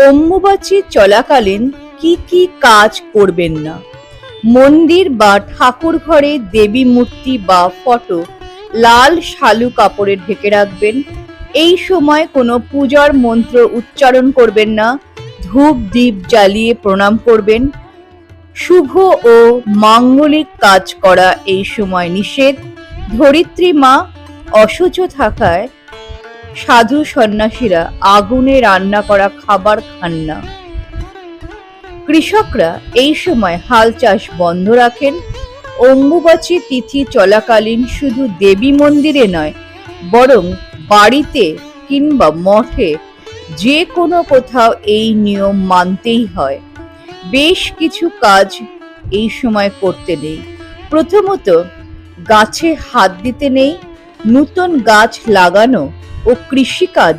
অম্বুবাচী চলাকালীন কি কি কাজ করবেন না? মন্দির বা ঠাকুর ঘরে দেবী মূর্তি বা ফটো, লাল শালু কাপড়ে ঢেকে রাখবেন। এই সময় কোনো পূজার মন্ত্র উচ্চারণ করবেন না। ধূপ, দীপ জ্বালিয়ে প্রণাম করবেন। শুভ ও মাঙ্গলিক কাজ করা এই সময় নিষেধ। ধরিত্রী মা, অসুচ থাকায় সাধু সন্ন্যাসীরা আগুনে রান্না করা খাবার খান না। কৃষকরা এই সময় হাল চাষ বন্ধ রাখেন। অম্বুবাচী তিথি চলাকালীন শুধু দেবী মন্দিরে নয়, বরং বাড়িতে কিংবা মঠে যে কোনো কোথাও এই নিয়ম মানতেই হয়। বেশ কিছু কাজ এই সময় করতে নেই। প্রথমত, গাছে হাত দিতে নেই। নূতন গাছ লাগানো ও কৃষিকাজ।